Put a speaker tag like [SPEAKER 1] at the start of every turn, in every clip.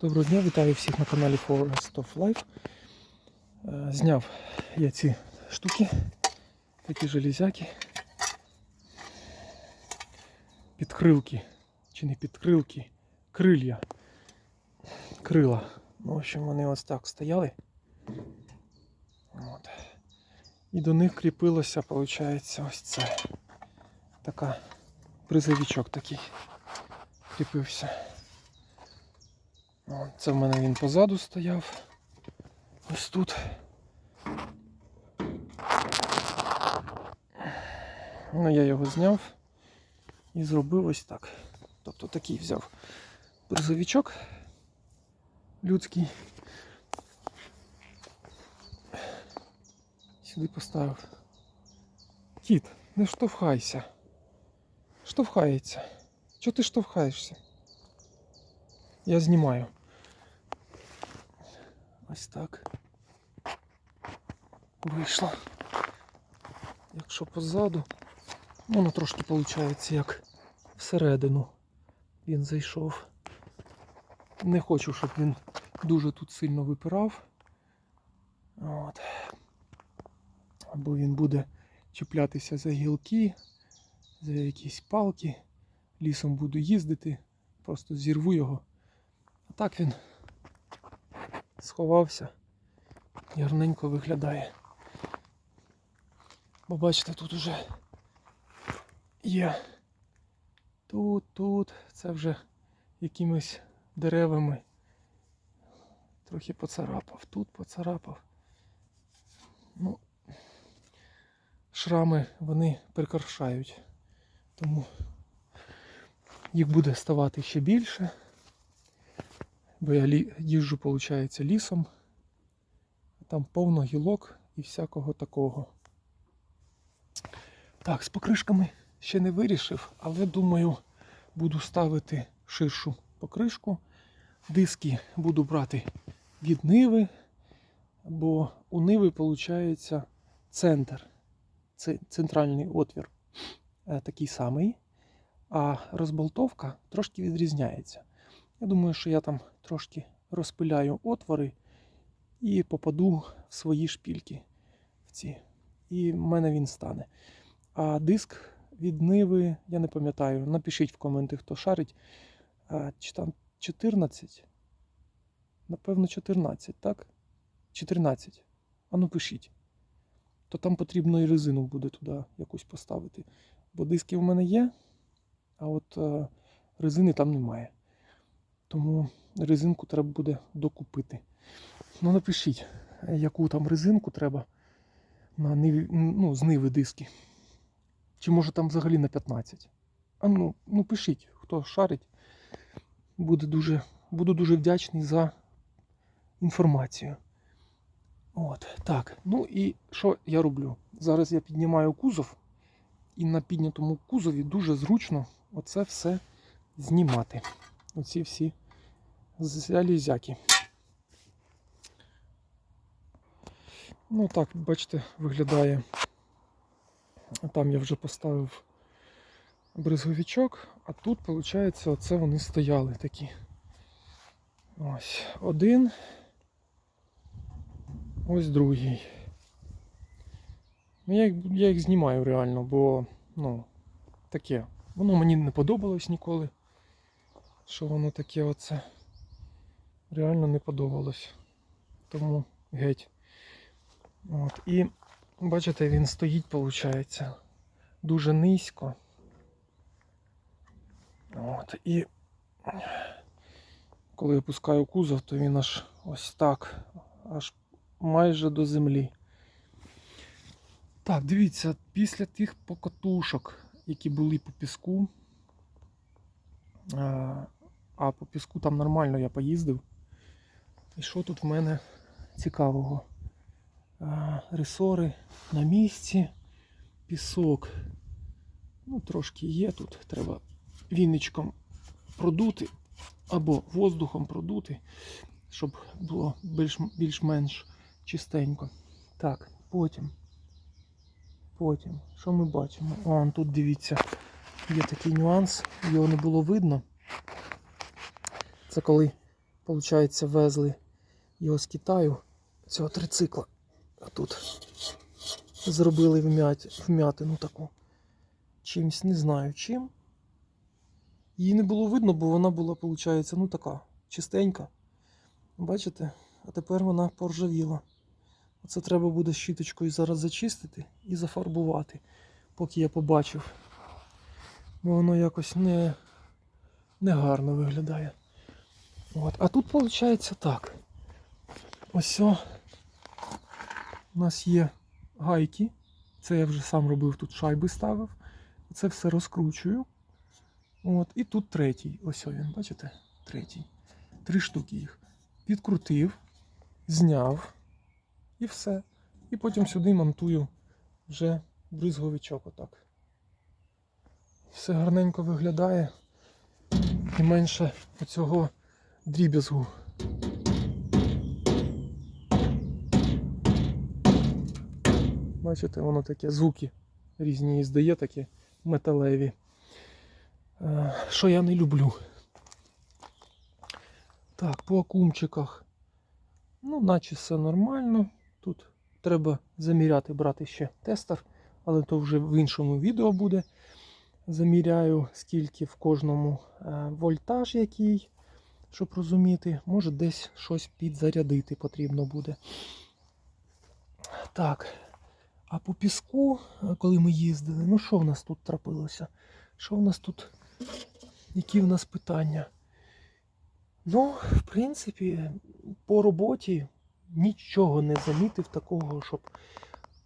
[SPEAKER 1] Доброго дня, вітаю всіх на каналі Forest of Life. Е, Зняв я ці штуки, такі железяки. Підкрилки, чи не підкрилки, крилья. Крила. Ну, в общем, вони ось так стояли. От. І до них кріпилося, виходить, ось це. Така призовичок такий кріпився. Це в мене він позаду стояв. Ось тут. Ну, я його зняв і зробив ось так. Тобто такий взяв бризовичок людський. Сюди поставив. Кіт, не штовхайся. Штовхається. Чого ти штовхаєшся? Я знімаю. Ось так. Вийшло. Якщо позаду, ну, воно трошки виходить як всередину він зайшов. Не хочу, щоб він дуже тут сильно випирав. От. Або він буде чіплятися за гілки, за якісь палки. Лісом буду їздити, просто зірву його. А так він сховався і гарненько виглядає. Бо бачите, тут уже є. Тут, тут, це вже якимись деревами. Трохи поцарапав, тут поцарапав. Ну, шрами вони прикрашають. Тому їх буде ставати ще більше. Бо я їжджу, виходить, лісом. Там повно гілок і всякого такого. Так, з покришками ще не вирішив, але думаю, буду ставити ширшу покришку. Диски буду брати від ниви, бо у ниви виходить центр, це центральний отвір е, такий самий, а розболтовка трошки відрізняється. Я думаю, що я там трошки розпиляю отвори і попаду в свої шпільки. В ці. І в мене він стане. А диск від Ниви, я не пам'ятаю, напишіть в коменти, хто шарить. Чи там 14? Напевно, 14, так? 14. А ну пишіть. То там потрібно і резину буде туди якусь поставити. Бо диски в мене є, а от е, резини там немає. Тому резинку треба буде докупити. Ну напишіть, яку там резинку треба на ниві, ну, з ниви диски. Чи може там взагалі на 15. А ну, ну пишіть, хто шарить. Буде дуже, буду дуже вдячний за інформацію. От, так. Ну і що я роблю? Зараз я піднімаю кузов, і на піднятому кузові дуже зручно оце все знімати. Оці всі залізяки. Ну так, бачите, виглядає. Там я вже поставив бризговичок, а тут, виходить, оце вони стояли такі. Ось один. Ось другий. Ну, я, я їх знімаю реально, бо ну, таке. Воно мені не подобалось ніколи. Що воно таке оце. Реально не подобалось. Тому геть. От. І бачите, він стоїть, виходить, дуже низько. От. І коли я пускаю кузов, то він аж ось так, аж майже до землі. Так, дивіться, після тих покатушок, які були по піску, а, по піску там нормально я поїздив. І що тут в мене цікавого? Ресори на місці, пісок. Ну, трошки є тут. Треба вінничком продути або воздухом продути, щоб було більш- більш-менш чистенько. Так, потім. Потім, що ми бачимо? О, тут дивіться, є такий нюанс, його не було видно. Це коли Получається, везли його з Китаю, цього трицикла. А тут зробили вмятину таку. Чимсь не знаю чим. Її не було видно, бо вона була, виходить, ну така, чистенька. Бачите? А тепер вона поржавіла. Оце треба буде щіточкою зараз зачистити і зафарбувати, поки я побачив. Бо воно якось не, не гарно виглядає. От. А тут виходить так. Ось у нас є гайки. Це я вже сам робив, тут шайби ставив. Це все розкручую. От. І тут третій. Ось він, бачите? Третій. Три штуки їх. Підкрутив, зняв і все. І потім сюди монтую вже бризговичок отак. Все гарненько виглядає. І менше оцього дріб'язгу. Бачите, воно таке звуки різні здає, такі металеві. Е, Що я не люблю. Так, по акумчиках. Ну, наче все нормально. Тут треба заміряти, брати ще тестер, але то вже в іншому відео буде. Заміряю, скільки в кожному е, вольтаж який, щоб розуміти. Може десь щось підзарядити потрібно буде. Так. А по піску, е, коли ми їздили, ну що в нас тут трапилося? Що в нас тут? Які в нас питання? Ну, в принципі, по роботі нічого не замітив такого, щоб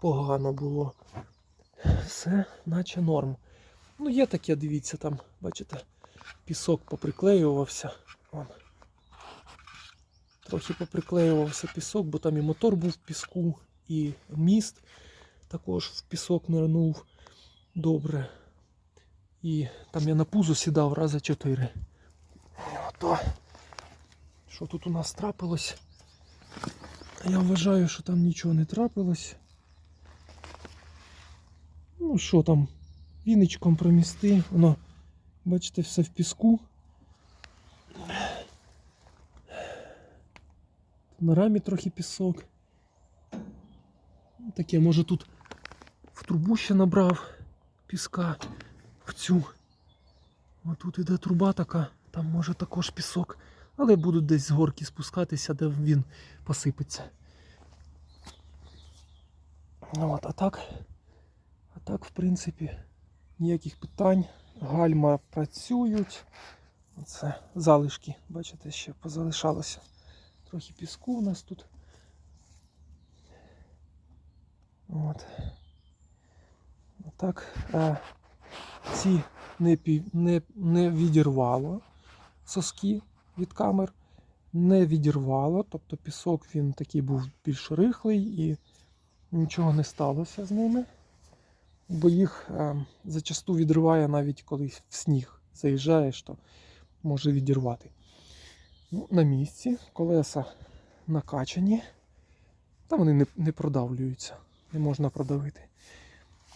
[SPEAKER 1] погано було. Все, наче норм. Ну, є таке, дивіться, там, бачите, пісок поприклеювався. Вон. Трохи поприклеювався пісок, бо там і мотор був в піску, і міст також в пісок нирнув добре. І там я на пузо сідав рази чотири. Ото. Що тут у нас трапилось? Я вважаю, що там нічого не трапилось. Ну що там, віничком промісти, воно, бачите, все в піску. На рамі трохи пісок. Таке, може тут в трубу ще набрав піска в цю. А тут іде труба така, там може також пісок. Але будуть десь з горки спускатися, де він посипеться. Ну От, а так, а так, в принципі, ніяких питань. Гальма працюють. Оце залишки, бачите, ще позалишалося. Трохи піску у нас тут. От. Так, е, ці не, не, не відірвало соски від камер, не відірвало, тобто пісок він такий був більш рихлий і нічого не сталося з ними. Бо їх е, зачасту відриває навіть коли в сніг заїжджаєш, то може відірвати. Ну, на місці колеса накачані, та вони не, не продавлюються, не можна продавити.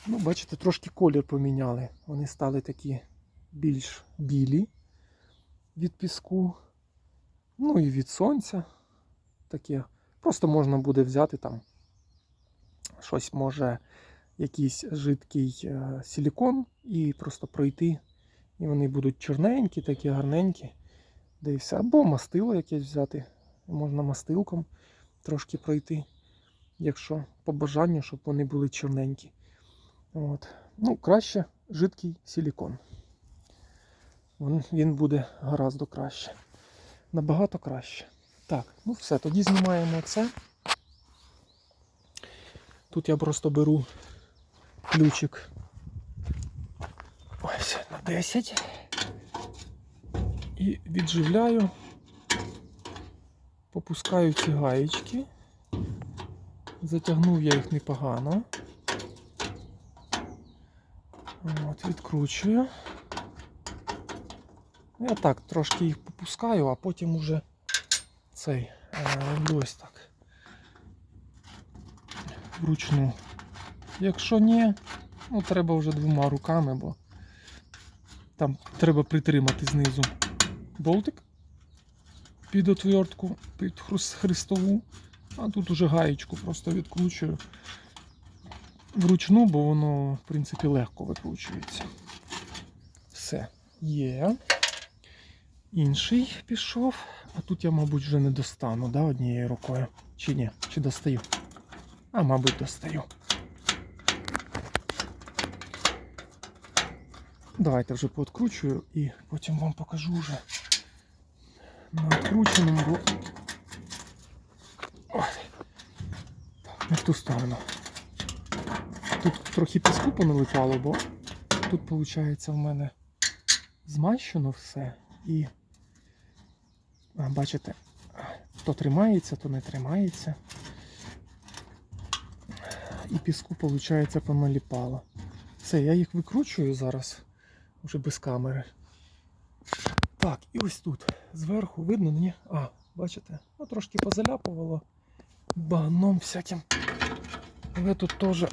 [SPEAKER 1] Ну, бачите, трошки колір поміняли. Вони стали такі більш білі від піску. Ну і від сонця. Таке. Просто можна буде взяти там щось, може, якийсь жидкий е, силікон і просто пройти. І вони будуть чорненькі, такі гарненькі. Все. Або мастило якесь взяти. Можна мастилком трошки пройти, якщо по бажанню, щоб вони були чорненькі. От. Ну, краще жидкий силікон. Він, буде гораздо краще. Набагато краще. Так, ну все, тоді знімаємо це. Тут я просто беру ключик. Ось на 10. І відживляю, попускаю ці гаєчки. Затягнув я їх непогано. От, відкручую. Я так трошки їх попускаю, а потім уже цей е, ось так. Вручну. Якщо ні, ну треба вже двома руками, бо там треба притримати знизу болтик. під отвертку, під хрестову. А тут уже гаєчку просто відкручую вручну, бо воно, в принципі, легко викручується. Все, є. Інший пішов, а тут я, мабуть, вже не достану да, однією рукою. Чи ні? Чи достаю? А, мабуть, достаю. Давайте вже пооткручую і потім вам покажу вже на. Ой. Не в ту сторону. Тут трохи піску поналипало, бо тут, виходить, в мене змащено все і. Бачите, то тримається, то не тримається. І піску, виходить, поналіпало. Все, я їх викручую зараз, вже без камери. Так, і ось тут. Зверху видно, ні? А, бачите? Ну, трошки позаляпувало багном всяким. Але тут теж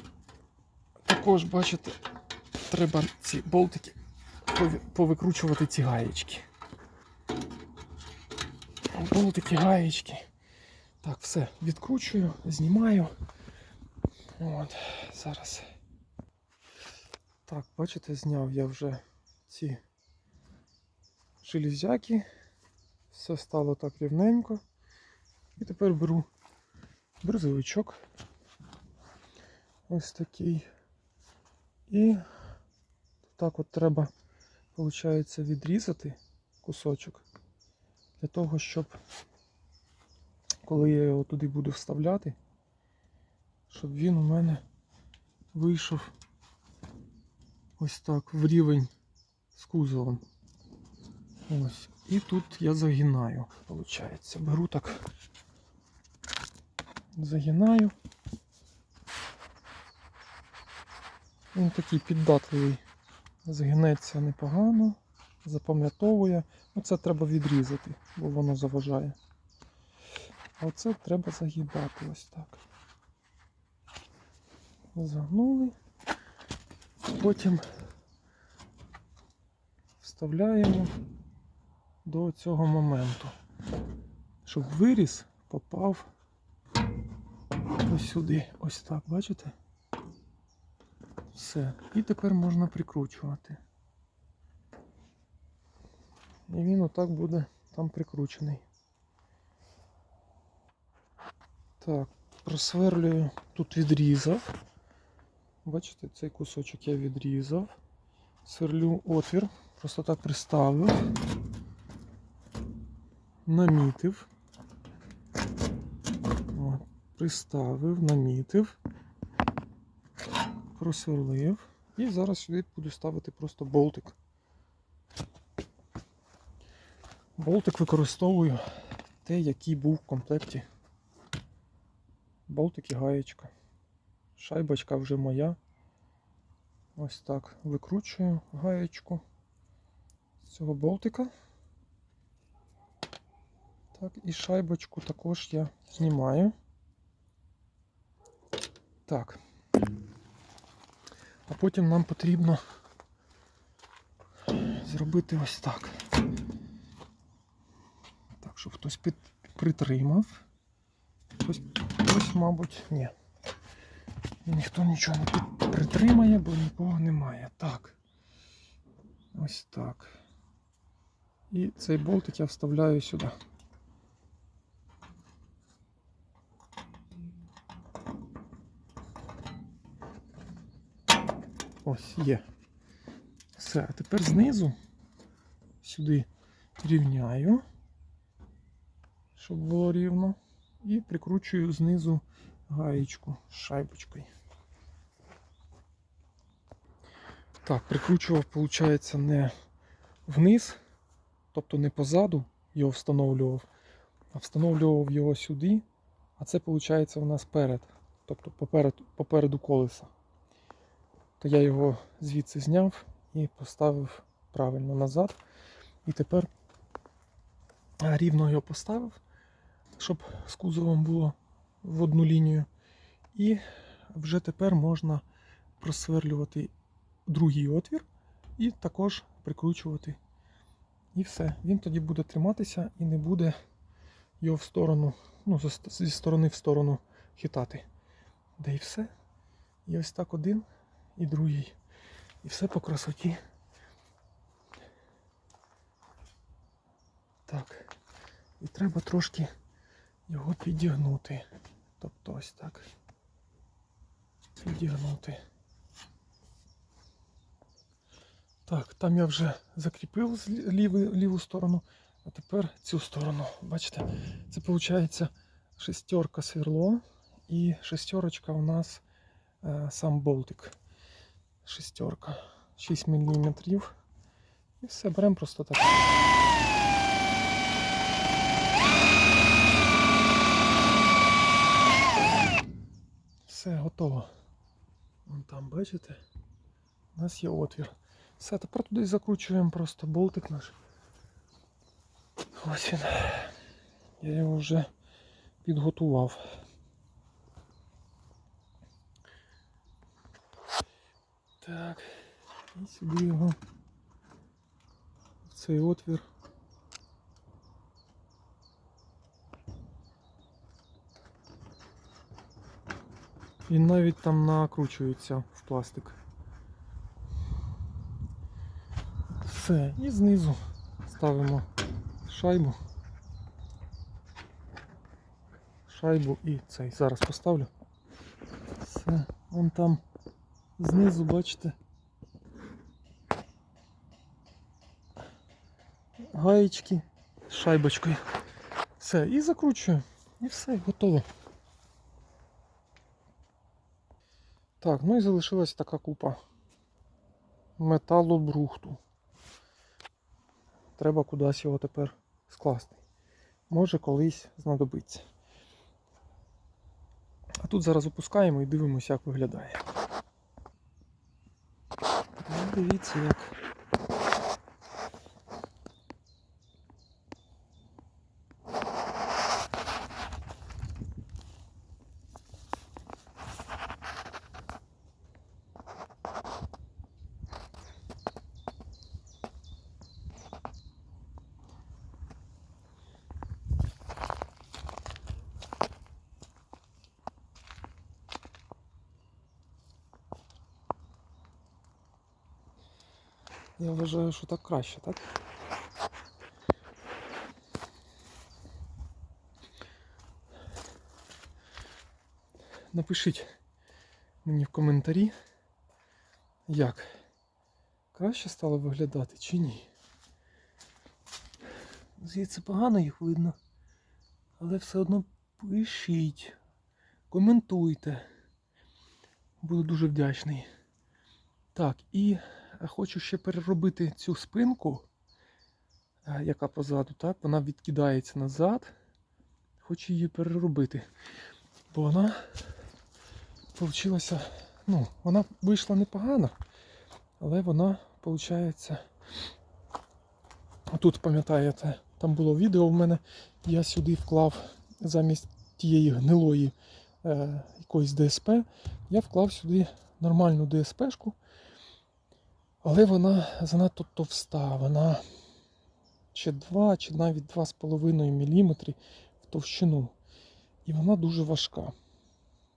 [SPEAKER 1] також, бачите, треба ці болтики повикручувати ці гаєчки. Болтики, гаєчки. Так, все, відкручую, знімаю. От, зараз. Так, бачите, зняв я вже ці железяки. Все стало так рівненько. І тепер беру бризовичок. Ось такий. І так от треба, виходить, відрізати кусочок. Для того, щоб коли я його туди буду вставляти, щоб він у мене вийшов ось так в рівень з кузовом. Ось. І тут я загинаю, виходить. Беру так, загинаю. Він такий піддатливий. Згинеться непогано, запам'ятовує. Ну це треба відрізати, бо воно заважає. А оце треба загибати ось так. Загнули. Потім вставляємо до цього моменту, щоб виріз попав ось сюди. Ось так, бачите? Все. І тепер можна прикручувати. І він отак буде там прикручений. Так, просверлюю, тут відрізав. Бачите, цей кусочок я відрізав. Сверлю отвір, просто так приставив, намітив. Приставив, намітив, просверлив. І зараз сюди буду ставити просто болтик. Болтик використовую те, який був в комплекті. Болтик і гаєчка. Шайбочка вже моя. Ось так викручую гаєчку з цього болтика. Так, і шайбочку також я знімаю. Так. А потім нам потрібно зробити ось так. Так, щоб хтось під, притримав. Хтось, хтось, мабуть, ні. Ніхто нічого не притримає, бо нікого немає. Так. Ось так. І цей болтик я вставляю сюди. Ось є. Все, а тепер знизу сюди рівняю, щоб було рівно. І прикручую знизу гаєчку з шайбочкою. Так, прикручував, виходить, не вниз, тобто не позаду його встановлював, а встановлював його сюди, а це виходить у нас перед, тобто попереду, попереду колеса. То я його звідси зняв і поставив правильно назад. І тепер рівно його поставив, щоб з кузовом було в одну лінію. І вже тепер можна просверлювати другий отвір і також прикручувати. І все. Він тоді буде триматися і не буде його в сторону, ну, зі- зі сторони в сторону хитати. Да і все. І ось так один і другий. І все по красоті. Так. І треба трошки його підігнути. Тобто ось так. Підігнути. Так, там я вже закріпив ліву, ліву сторону, а тепер цю сторону. Бачите, це виходить шестерка сверло і шестерочка у нас е, сам болтик. Шестерка. 6 мм. І все, беремо просто так. Все, готово. Вон там, бачите? У нас є отвір. Все, тепер туди закручуємо просто болтик наш. Ось він. Я його вже підготував. Так, і сюди його в цей отвір. Він навіть там накручується в пластик. Все, і знизу ставимо шайбу. Шайбу і цей. Зараз поставлю. Все, вон там знизу, бачите. Гаєчки з шайбочкою. Все, і закручую. І все, готово. Так, ну і залишилась така купа металобрухту. Треба кудись його тепер скласти. Може колись знадобиться. А тут зараз опускаємо і дивимося, як виглядає. Дивіться. Я вважаю, що так краще, так? Напишіть мені в коментарі, як краще стало виглядати чи ні. Звідси погано їх видно, але все одно пишіть, коментуйте. Буду дуже вдячний. Так, і хочу ще переробити цю спинку, е, яка позаду, так, вона відкидається назад. Хочу її переробити. Бо вона получилася, ну, вона вийшла непогано, але вона, виходить, тут пам'ятаєте, там було відео в мене, я сюди вклав замість тієї гнилої е, якоїсь ДСП, я вклав сюди нормальну ДСПшку. Але вона занадто товста, вона чи 2, чи навіть 2,5 мм в товщину. І вона дуже важка.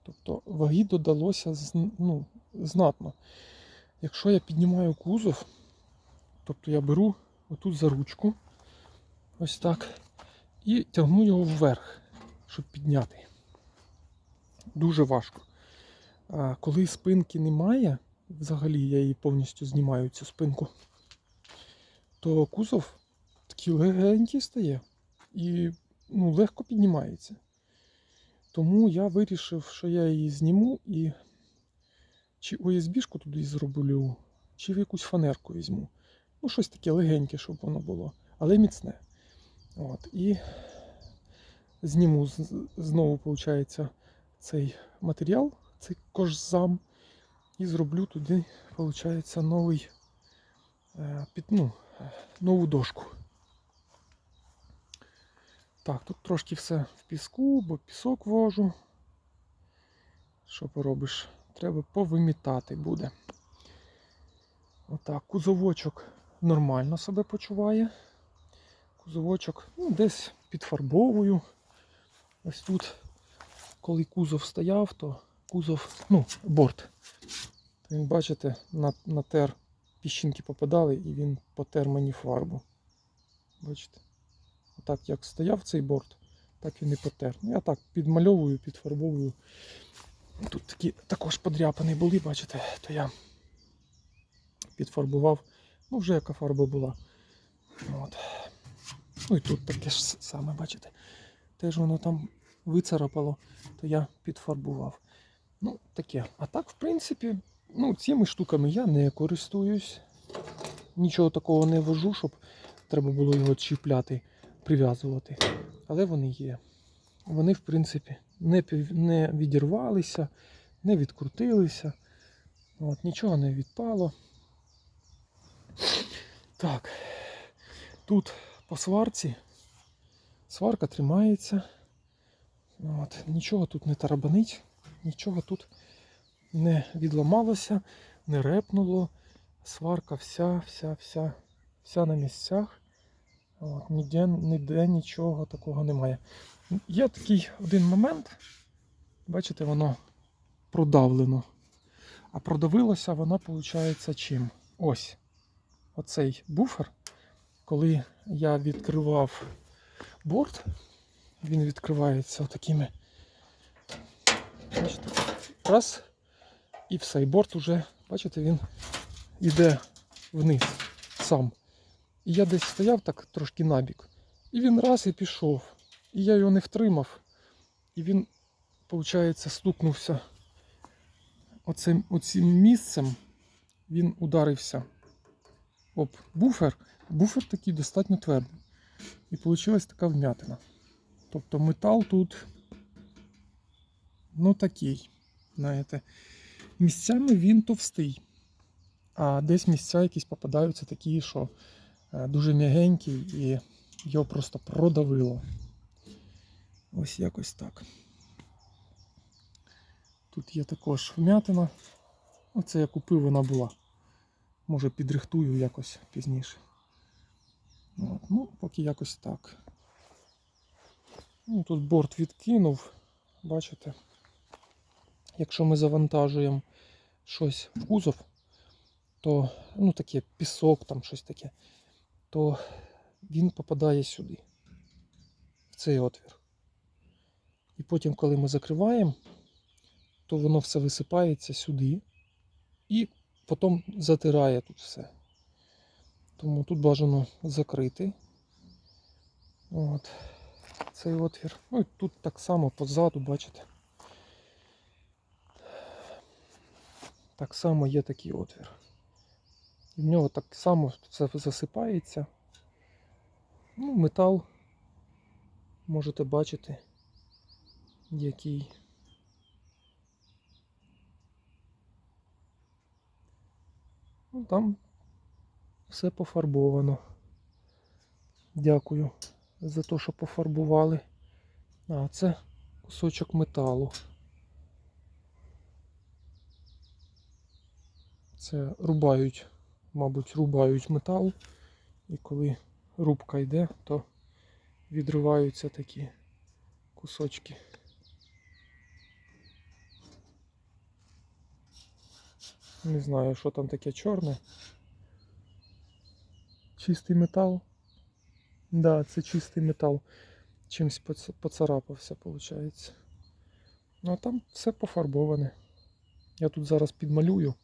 [SPEAKER 1] Тобто ваги додалося ну, знатно. Якщо я піднімаю кузов, тобто я беру отут за ручку, ось так, і тягну його вверх, щоб підняти. Дуже важко. А коли спинки немає, взагалі я її повністю знімаю цю спинку, то кузов такий легенький стає і ну, легко піднімається. Тому я вирішив, що я її зніму і чи ОСБ-шку туди зроблю, чи в якусь фанерку візьму. Ну, щось таке легеньке, щоб воно було, але міцне. От, І зніму знову, виходить, цей матеріал, цей кожзам. І зроблю туди, виходить, новий, е, під, ну, е, нову дошку. Так, тут трошки все в піску, бо пісок вожу. Що поробиш? Треба повимітати буде. Отак, кузовочок нормально себе почуває. Кузовочок ну, десь підфарбовую. Ось тут, коли кузов стояв, то кузов, ну, борт. Він, бачите, на, натер, піщинки попадали і він потер мені фарбу. Бачите? Отак як стояв цей борт, так він і потер. Ну, Я так підмальовую, підфарбовую. Тут такі також подряпані були, бачите, то я підфарбував. Ну, вже яка фарба була. От. Ну і тут таке ж саме, бачите. Теж воно там вицарапало, то я підфарбував. Ну, таке. А так, в принципі, ну, цими штуками я не користуюсь. Нічого такого не вожу, щоб треба було його чіпляти, прив'язувати. Але вони є. Вони, в принципі, не, не відірвалися, не відкрутилися. От, нічого не відпало. Так. Тут по сварці. Сварка тримається. От, нічого тут не тарабанить, нічого тут не відламалося, не репнуло. Сварка вся, вся, вся, вся на місцях. От, ніде, ніде нічого такого немає. Є такий один момент, бачите, воно продавлено. А продавилося воно, виходить, чим? Ось. Оцей буфер, коли я відкривав борт, він відкривається такими. Раз. І все. І борт уже, бачите, він йде вниз сам. І я десь стояв так трошки набік. І він раз і пішов. І я його не втримав. І він, виходить, стукнувся оцим, оцим місцем. Він ударився об буфер. Буфер такий достатньо твердий. І вийшла така вмятина. Тобто метал тут ну такий. Знаєте, місцями він товстий. А десь місця якісь попадаються такі, що е, дуже м'ягенькі і його просто продавило. Ось якось так. Тут є також вмятина. Оце я купив, вона була. Може підрихтую якось пізніше. От, ну, поки якось так. Ну, тут борт відкинув, бачите. Якщо ми завантажуємо щось в кузов, то ну таке пісок, там щось таке, то він попадає сюди, в цей отвір. І потім, коли ми закриваємо, то воно все висипається сюди і потім затирає тут все. Тому тут бажано закрити. От. Цей отвір. Ну і тут так само позаду, бачите. Так само є такий отвір. І в нього так само все засипається. Ну, метал можете бачити, який. Ну, там все пофарбовано. Дякую за те, що пофарбували. А, це кусочок металу. Це рубають, мабуть, рубають метал. І коли рубка йде, то відриваються такі кусочки. Не знаю, що там таке чорне. Чистий метал. Да, це чистий метал. Чимсь поцарапався, виходить. Ну а там все пофарбоване. Я тут зараз підмалюю,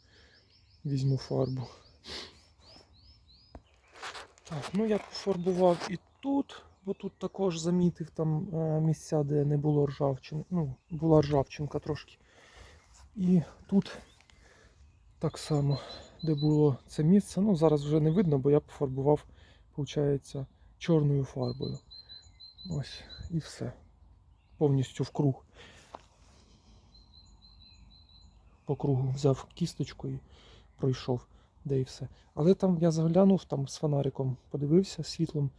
[SPEAKER 1] візьму фарбу. Так, ну я пофарбував і тут, бо тут також замітив там е, місця, де не було ржавчини. Ну, була ржавчинка трошки. І тут так само, де було це місце. Ну, зараз вже не видно, бо я пофарбував, виходить, чорною фарбою. Ось і все. Повністю в круг. По кругу взяв кісточку і пройшов, де і все. Але там я заглянув там з фонариком, подивився світлом,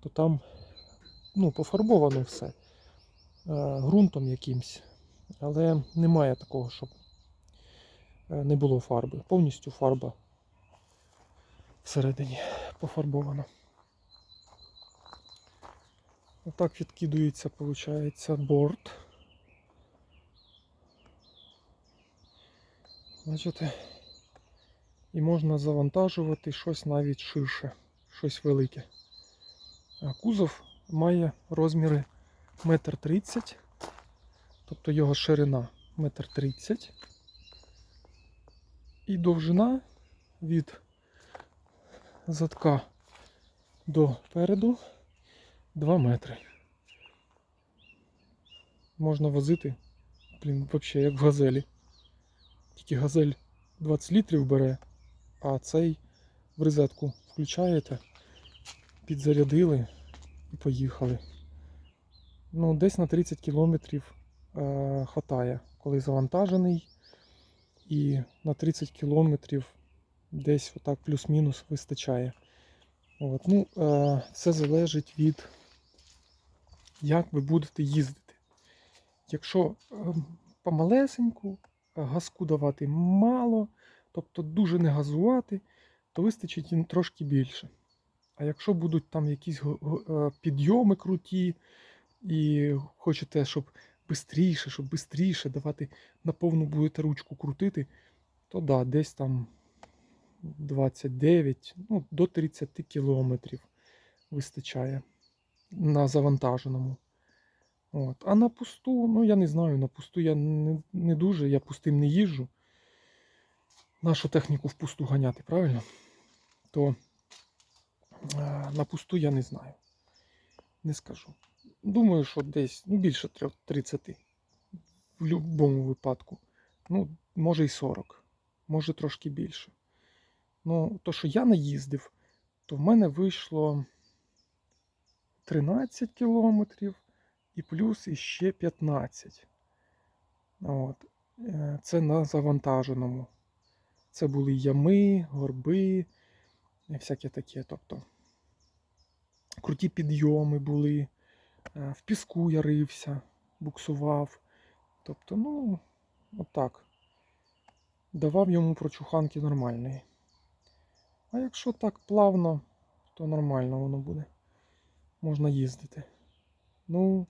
[SPEAKER 1] то там ну, пофарбовано все е, ґрунтом якимсь. Але немає такого, щоб е, не було фарби. Повністю фарба всередині пофарбована. Отак відкидується, виходить, борт. Бачите? І можна завантажувати щось навіть ширше, щось велике. Кузов має розміри 1,30 м, тобто його ширина 1,30 м. І довжина від задка до переду 2 метри. Можна возити, блін, взагалі як в газелі. Тільки газель 20 літрів бере, а цей в розетку включаєте, підзарядили і поїхали. Ну, десь на 30 кілометрів е, хватає, коли завантажений. І на 30 кілометрів десь отак плюс-мінус вистачає. От, ну, е, це залежить від як ви будете їздити. Якщо е, помалесеньку, газку давати мало, тобто дуже не газувати, то вистачить їм трошки більше. А якщо будуть там якісь е, підйоми круті, і хочете, щоб швидше, щоб швидше давати на повну будете ручку крутити, то да, десь там 29, ну, до 30 кілометрів вистачає на завантаженому. От. А на пусту, ну я не знаю, на пусту я не, не дуже, я пустим не їжджу. Нашу техніку в пусту ганяти, правильно? То е, на пусту я не знаю. Не скажу. Думаю, що десь ну, більше 30. В будь-якому випадку. Ну, може і 40, може трошки більше. Ну, то, що я наїздив, то в мене вийшло 13 кілометрів і плюс іще 15. От. Е, Це на завантаженому. Це були ями, горби, і всяке таке. Тобто круті підйоми були, е, в піску я рився, буксував. Тобто, ну, отак. Давав йому прочуханки нормальної. А якщо так плавно, то нормально воно буде. Можна їздити. Ну,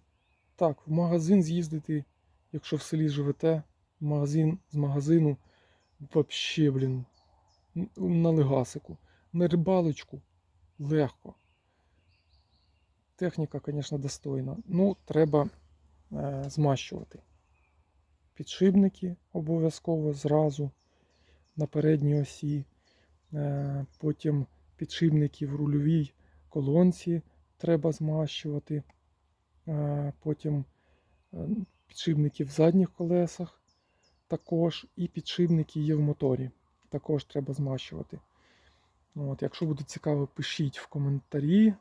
[SPEAKER 1] так, в магазин з'їздити, якщо в селі живете, в магазин з магазину вообще, блін, на легасику. На рибалочку легко. Техніка, звісно, достойна. Ну, треба е, змащувати. Підшипники обов'язково зразу на передній осі. Е, Потім підшипники в рульовій колонці треба змащувати. Е, Потім е, підшипники в задніх колесах також. І підшипники є в моторі. Також треба змащувати. От, якщо буде цікаво, пишіть в коментарі.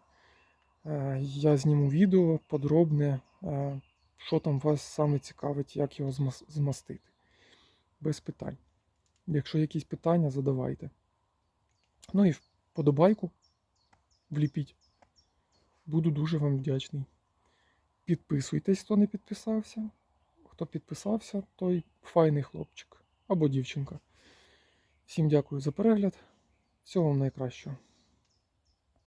[SPEAKER 1] Е, Я зніму відео подробне, е, що там вас саме цікавить, як його змастити. Без питань. Якщо якісь питання, задавайте. Ну і вподобайку вліпіть. Буду дуже вам вдячний. Підписуйтесь, хто не підписався. Хто підписався, той файний хлопчик або дівчинка. Всім дякую за перегляд. Всього вам найкращого.